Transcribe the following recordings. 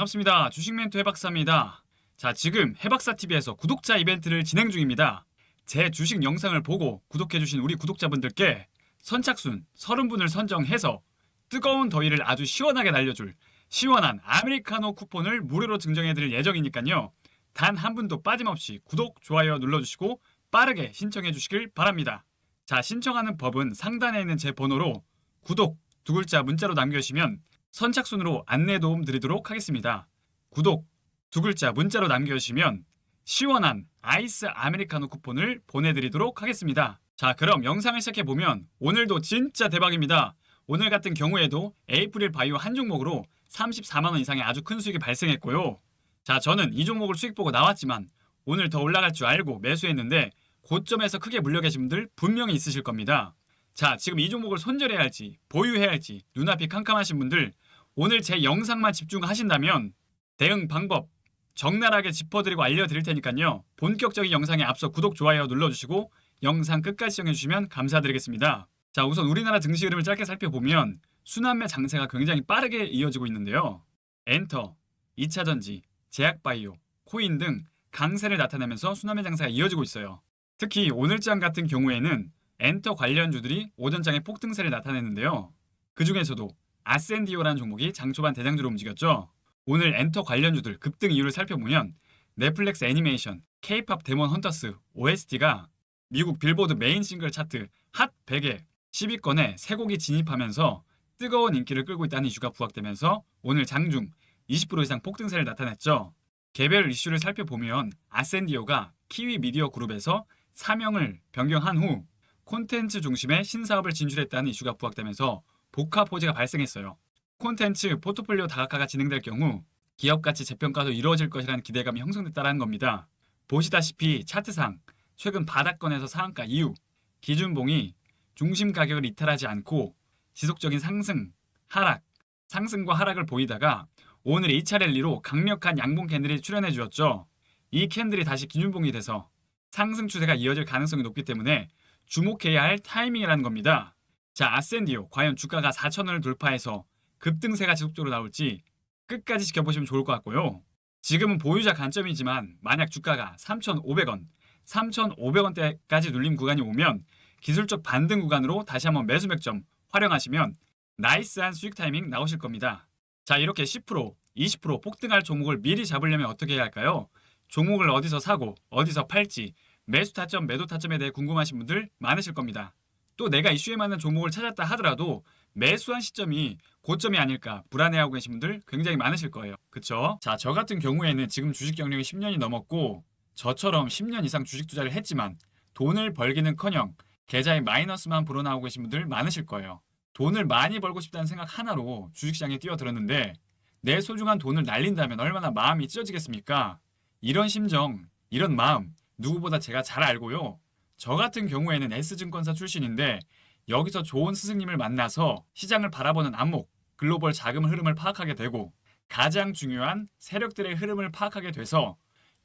반갑습니다. 주식 멘토 해박사입니다. 자, 지금 해박사 TV에서 구독자 이벤트를 진행 중입니다. 제 주식 영상을 보고 구독해주신 우리 구독자분들께 선착순 30분을 선정해서 뜨거운 더위를 아주 시원하게 날려줄 시원한 아메리카노 쿠폰을 무료로 증정해드릴 예정이니까요. 단 한 분도 빠짐없이 구독, 좋아요 눌러주시고 빠르게 신청해 주시길 바랍니다. 자, 신청하는 법은 상단에 있는 제 번호로 구독 두 글자 문자로 남겨주시면 선착순으로 안내 도움 드리도록 하겠습니다. 구독 두 글자 문자로 남겨주시면 시원한 아이스 아메리카노 쿠폰을 보내드리도록 하겠습니다. 자, 그럼 영상을 시작해보면 오늘도 진짜 대박입니다. 오늘 같은 경우에도 에이프릴 바이오 한 종목으로 34만원 이상의 아주 큰 수익이 발생했고요. 자, 저는 이 종목을 수익 보고 나왔지만 오늘 더 올라갈 줄 알고 매수했는데 고점에서 크게 물려 계신 분들 분명히 있으실 겁니다. 자, 지금 이 종목을 손절해야 할지 보유해야 할지 눈앞이 캄캄하신 분들 오늘 제 영상만 집중하신다면 대응 방법 적나라하게 짚어드리고 알려드릴 테니까요. 본격적인 영상에 앞서 구독, 좋아요 눌러주시고 영상 끝까지 시청해주시면 감사드리겠습니다. 자, 우선 우리나라 증시 흐름을 짧게 살펴보면 순환매 장세가 굉장히 빠르게 이어지고 있는데요. 엔터, 2차전지, 제약바이오, 코인 등 강세를 나타내면서 순환매 장세가 이어지고 있어요. 특히 오늘장 같은 경우에는 엔터 관련주들이 오전장에 폭등세를 나타냈는데요. 그 중에서도 아센디오라는 종목이 장 초반 대장주로 움직였죠. 오늘 엔터 관련주들 급등 이유를 살펴보면 넷플릭스 애니메이션, K-팝 데몬 헌터스, OST가 미국 빌보드 메인 싱글 차트 핫 100에 10위권에 세 곡이 진입하면서 뜨거운 인기를 끌고 있다는 이슈가 부각되면서 오늘 장중 20% 이상 폭등세를 나타냈죠. 개별 이슈를 살펴보면 아센디오가 키위 미디어 그룹에서 사명을 변경한 후 콘텐츠 중심의 신사업을 진출했다는 이슈가 부각되면서 복합 호재가 발생했어요. 콘텐츠 포트폴리오 다각화가 진행될 경우 기업 가치 재평가도 이루어질 것이라는 기대감이 형성됐다는 겁니다. 보시다시피 차트상 최근 바닥권에서 상한가 이후 기준봉이 중심 가격을 이탈하지 않고 지속적인 상승, 하락, 상승과 하락을 보이다가 오늘 2차 랠리로 강력한 양봉 캔들이 출현해 주었죠. 이 캔들이 다시 기준봉이 돼서 상승 추세가 이어질 가능성이 높기 때문에 주목해야 할 타이밍이라는 겁니다. 자, 아센디오 과연 주가가 4천원을 돌파해서 급등세가 지속적으로 나올지 끝까지 지켜보시면 좋을 것 같고요. 지금은 보유자 관점이지만 만약 주가가 3,500원, 3,500원대까지 눌림 구간이 오면 기술적 반등 구간으로 다시 한번 매수 맥점 활용하시면 나이스한 수익 타이밍 나오실 겁니다. 자, 이렇게 10%, 20% 폭등할 종목을 미리 잡으려면 어떻게 해야 할까요? 종목을 어디서 사고, 어디서 팔지, 매수 타점, 매도 타점에 대해 궁금하신 분들 많으실 겁니다. 또 내가 이슈에 맞는 종목을 찾았다 하더라도 매수한 시점이 고점이 아닐까 불안해하고 계신 분들 굉장히 많으실 거예요. 그쵸? 자, 저 같은 경우에는 지금 주식 경력이 10년이 넘었고 저처럼 10년 이상 주식 투자를 했지만 돈을 벌기는 커녕 계좌에 마이너스만 불어나오고 계신 분들 많으실 거예요. 돈을 많이 벌고 싶다는 생각 하나로 주식시장에 뛰어들었는데 내 소중한 돈을 날린다면 얼마나 마음이 찢어지겠습니까? 이런 심정, 이런 마음 누구보다 제가 잘 알고요. 저 같은 경우에는 S증권사 출신인데 여기서 좋은 스승님을 만나서 시장을 바라보는 안목, 글로벌 자금 흐름을 파악하게 되고 가장 중요한 세력들의 흐름을 파악하게 돼서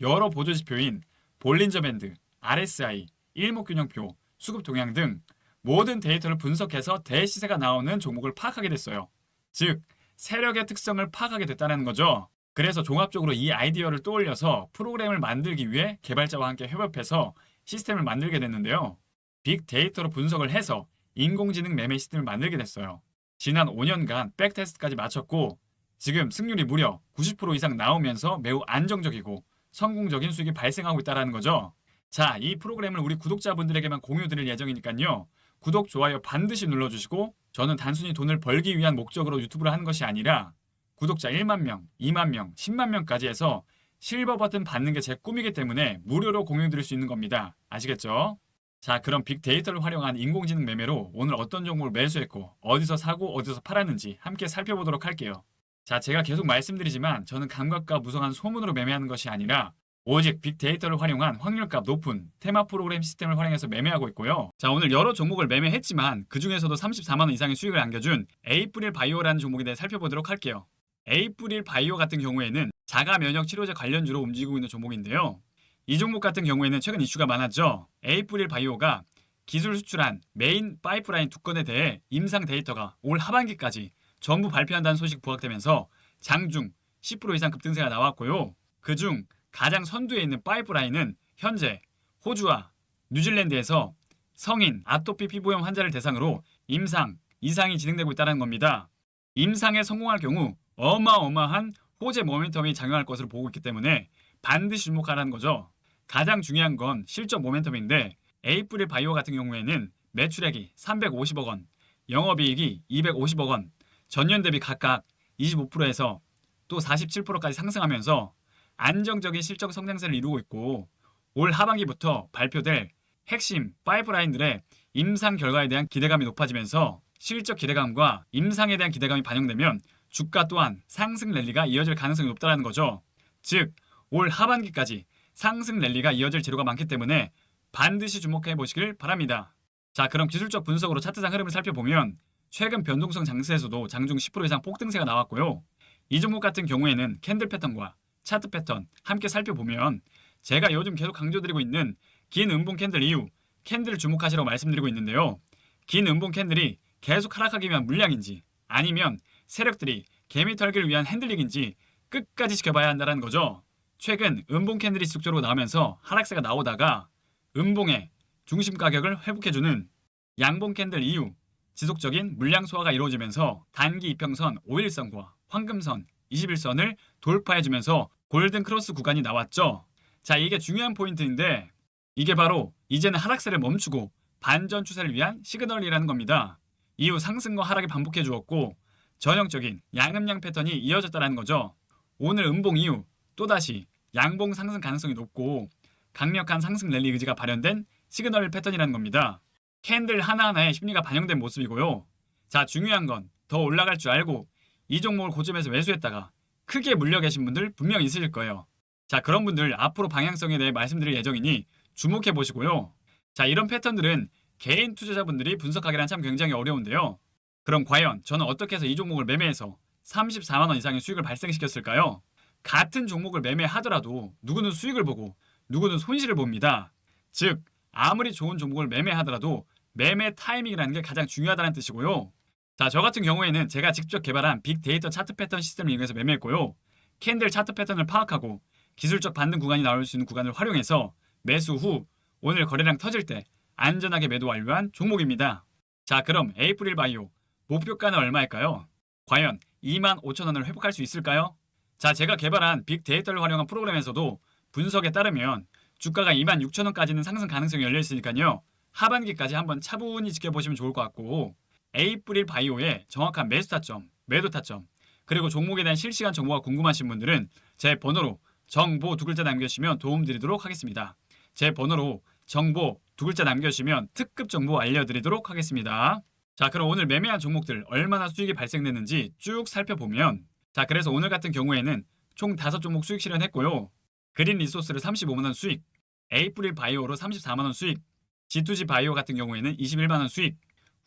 여러 보조지표인 볼린저 밴드, RSI, 일목균형표, 수급 동향 등 모든 데이터를 분석해서 대시세가 나오는 종목을 파악하게 됐어요. 즉, 세력의 특성을 파악하게 됐다는 거죠. 그래서 종합적으로 이 아이디어를 떠올려서 프로그램을 만들기 위해 개발자와 함께 협업해서 시스템을 만들게 됐는데요. 빅데이터로 분석을 해서 인공지능 매매 시스템을 만들게 됐어요. 지난 5년간 백테스트까지 마쳤고 지금 승률이 무려 90% 이상 나오면서 매우 안정적이고 성공적인 수익이 발생하고 있다는 거죠. 자, 이 프로그램을 우리 구독자분들에게만 공유 드릴 예정이니까요. 구독, 좋아요 반드시 눌러주시고 저는 단순히 돈을 벌기 위한 목적으로 유튜브를 하는 것이 아니라 구독자 1만 명, 2만 명, 10만 명까지 해서 실버 버튼 받는 게 제 꿈이기 때문에 무료로 공유 드릴 수 있는 겁니다. 아시겠죠? 자, 그럼 빅데이터를 활용한 인공지능 매매로 오늘 어떤 종목을 매수했고 어디서 사고 어디서 팔았는지 함께 살펴보도록 할게요. 자, 제가 계속 말씀드리지만 저는 감각과 무성한 소문으로 매매하는 것이 아니라 오직 빅데이터를 활용한 확률값 높은 테마 프로그램 시스템을 활용해서 매매하고 있고요. 자, 오늘 여러 종목을 매매했지만 그 중에서도 34만 원 이상의 수익을 안겨준 에이프릴 바이오라는 종목에 대해 살펴보도록 할게요. 에이프릴 바이오 같은 경우에는 자가 면역 치료제 관련주로 움직이고 있는 종목인데요. 이 종목 같은 경우에는 최근 이슈가 많았죠. 에이프릴 바이오가 기술 수출한 메인 파이프라인 두 건에 대해 임상 데이터가 올 하반기까지 전부 발표한다는 소식 부각되면서 장중 10% 이상 급등세가 나왔고요. 그중 가장 선두에 있는 파이프라인은 현재 호주와 뉴질랜드에서 성인 아토피 피부염 환자를 대상으로 임상, 이상이 진행되고 있다는 겁니다. 임상에 성공할 경우 어마어마한 호재 모멘텀이 작용할 것으로 보고 있기 때문에 반드시 주목하라는 거죠. 가장 중요한 건 실적 모멘텀인데 에이프릴 바이오 같은 경우에는 매출액이 350억 원, 영업이익이 250억 원, 전년 대비 각각 25%에서 또 47%까지 상승하면서 안정적인 실적 성장세를 이루고 있고 올 하반기부터 발표될 핵심 파이프라인들의 임상 결과에 대한 기대감이 높아지면서 실적 기대감과 임상에 대한 기대감이 반영되면 주가 또한 상승 랠리가 이어질 가능성이 높다는 거죠. 즉, 올 하반기까지 상승 랠리가 이어질 재료가 많기 때문에 반드시 주목해 보시길 바랍니다. 자, 그럼 기술적 분석으로 차트상 흐름을 살펴보면 최근 변동성 장세에서도 장중 10% 이상 폭등세가 나왔고요. 이 종목 같은 경우에는 캔들 패턴과 차트 패턴 함께 살펴보면 제가 요즘 계속 강조드리고 있는 긴 음봉 캔들 이후 캔들을 주목하시라고 말씀드리고 있는데요. 긴 음봉 캔들이 계속 하락하기 위한 물량인지 아니면 세력들이 개미 털기를 위한 핸들링인지 끝까지 지켜봐야 한다는 거죠. 최근 음봉 캔들이 지속적으로 나오면서 하락세가 나오다가 음봉의 중심 가격을 회복해주는 양봉 캔들 이후 지속적인 물량 소화가 이루어지면서 단기 이평선 5일선과 황금선 21선을 돌파해주면서 골든 크로스 구간이 나왔죠. 자, 이게 중요한 포인트인데 이게 바로 이제는 하락세를 멈추고 반전 추세를 위한 시그널이라는 겁니다. 이후 상승과 하락이 반복해 주었고 전형적인 양음양 패턴이 이어졌다는 거죠. 오늘 음봉 이후 또다시 양봉 상승 가능성이 높고 강력한 상승 랠리 의지가 발현된 시그널 패턴이라는 겁니다. 캔들 하나하나에 심리가 반영된 모습이고요. 자, 중요한 건 더 올라갈 줄 알고 이 종목을 고점에서 매수했다가 크게 물려 계신 분들 분명 있으실 거예요. 자, 그런 분들 앞으로 방향성에 대해 말씀드릴 예정이니 주목해 보시고요. 자, 이런 패턴들은 개인 투자자분들이 분석하기란 참 굉장히 어려운데요. 그럼 과연 저는 어떻게 해서 이 종목을 매매해서 34만 원 이상의 수익을 발생시켰을까요? 같은 종목을 매매하더라도 누구는 수익을 보고 누구는 손실을 봅니다. 즉, 아무리 좋은 종목을 매매하더라도 매매 타이밍이라는 게 가장 중요하다는 뜻이고요. 자, 저 같은 경우에는 제가 직접 개발한 빅데이터 차트 패턴 시스템을 이용해서 매매했고요. 캔들 차트 패턴을 파악하고 기술적 반등 구간이 나올 수 있는 구간을 활용해서 매수 후 오늘 거래량 터질 때 안전하게 매도 완료한 종목입니다. 자, 그럼 에이프릴 바이오 목표가는 얼마일까요? 과연 2만 5천 원을 회복할 수 있을까요? 자, 제가 개발한 빅데이터를 활용한 프로그램에서도 분석에 따르면 주가가 2만 6천 원까지는 상승 가능성이 열려 있으니까요. 하반기까지 한번 차분히 지켜보시면 좋을 것 같고 에이프릴 바이오의 정확한 매수 타점, 매도 타점, 그리고 종목에 대한 실시간 정보가 궁금하신 분들은 제 번호로 정보 두 글자 남겨주시면 도움드리도록 하겠습니다. 제 번호로 정보 두 글자 남겨주시면 특급 정보 알려드리도록 하겠습니다. 자, 그럼 오늘 매매한 종목들 얼마나 수익이 발생됐는지 쭉 살펴보면 자, 그래서 오늘 같은 경우에는 총 5종목 수익 실현했고요. 그린 리소스를 35만 원 수익, 에이프릴 바이오로 34만 원 수익, G2G 바이오 같은 경우에는 21만 원 수익,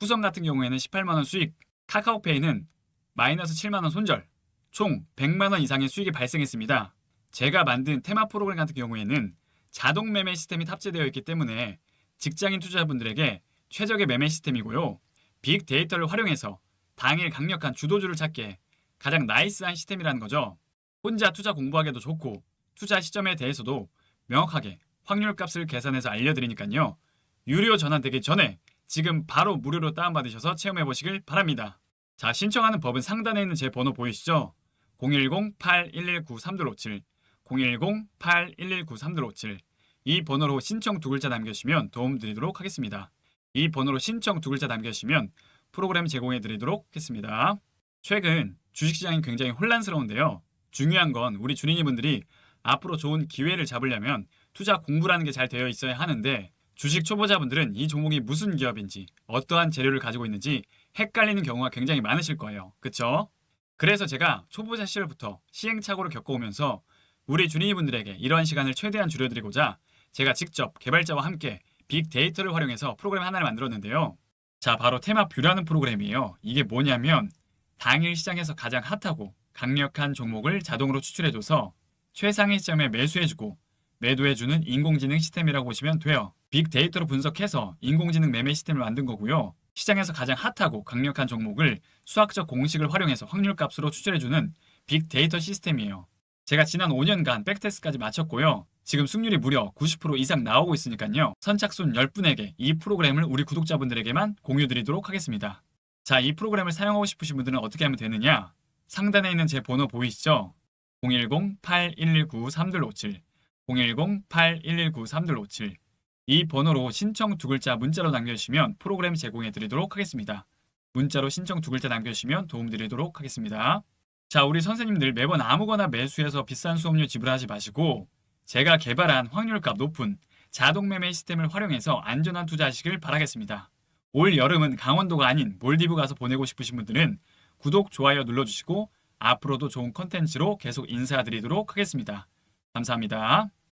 후성 같은 경우에는 18만 원 수익, 카카오페이는 마이너스 7만 원 손절, 총 100만 원 이상의 수익이 발생했습니다. 제가 만든 테마 프로그램 같은 경우에는 자동 매매 시스템이 탑재되어 있기 때문에 직장인 투자자분들에게 최적의 매매 시스템이고요. 빅데이터를 활용해서 당일 강력한 주도주를 찾기에 가장 나이스한 시스템이라는 거죠. 혼자 투자 공부하기도 좋고 투자 시점에 대해서도 명확하게 확률 값을 계산해서 알려드리니까요. 유료 전환되기 전에 지금 바로 무료로 다운받으셔서 체험해 보시길 바랍니다. 자, 신청하는 법은 상단에 있는 제 번호 보이시죠? 010-8119-3257, 010-8119-3257. 이 번호로 신청 두 글자 남겨주시면 도움드리도록 하겠습니다. 이 번호로 신청 두 글자 남겨주시면 프로그램 제공해 드리도록 하겠습니다. 최근 주식시장이 굉장히 혼란스러운데요. 중요한 건 우리 주린이분들이 앞으로 좋은 기회를 잡으려면 투자 공부라는 게 잘 되어 있어야 하는데 주식 초보자분들은 이 종목이 무슨 기업인지 어떠한 재료를 가지고 있는지 헷갈리는 경우가 굉장히 많으실 거예요. 그쵸? 그래서 제가 초보자 시절부터 시행착오를 겪어오면서 우리 주린이분들에게 이러한 시간을 최대한 줄여드리고자 제가 직접 개발자와 함께 빅데이터를 활용해서 프로그램 하나를 만들었는데요. 자, 바로 테마뷰라는 프로그램이에요. 이게 뭐냐면 당일 시장에서 가장 핫하고 강력한 종목을 자동으로 추출해줘서 최상의 시점에 매수해주고 매도해주는 인공지능 시스템이라고 보시면 돼요. 빅데이터로 분석해서 인공지능 매매 시스템을 만든 거고요. 시장에서 가장 핫하고 강력한 종목을 수학적 공식을 활용해서 확률값으로 추출해주는 빅데이터 시스템이에요. 제가 지난 5년간 백테스트까지 마쳤고요. 지금 승률이 무려 90% 이상 나오고 있으니까요. 선착순 10분에게 이 프로그램을 우리 구독자분들에게만 공유 드리도록 하겠습니다. 자, 이 프로그램을 사용하고 싶으신 분들은 어떻게 하면 되느냐? 상단에 있는 제 번호 보이시죠? 010-8119-3257 010-8119-3257 이 번호로 신청 두 글자 문자로 남겨주시면 프로그램 제공해 드리도록 하겠습니다. 문자로 신청 두 글자 남겨주시면 도움 드리도록 하겠습니다. 자, 우리 선생님들 매번 아무거나 매수해서 비싼 수업료 지불하지 마시고 제가 개발한 확률값 높은 자동 매매 시스템을 활용해서 안전한 투자하시길 바라겠습니다. 올 여름은 강원도가 아닌 몰디브 가서 보내고 싶으신 분들은 구독, 좋아요 눌러주시고 앞으로도 좋은 컨텐츠로 계속 인사드리도록 하겠습니다. 감사합니다.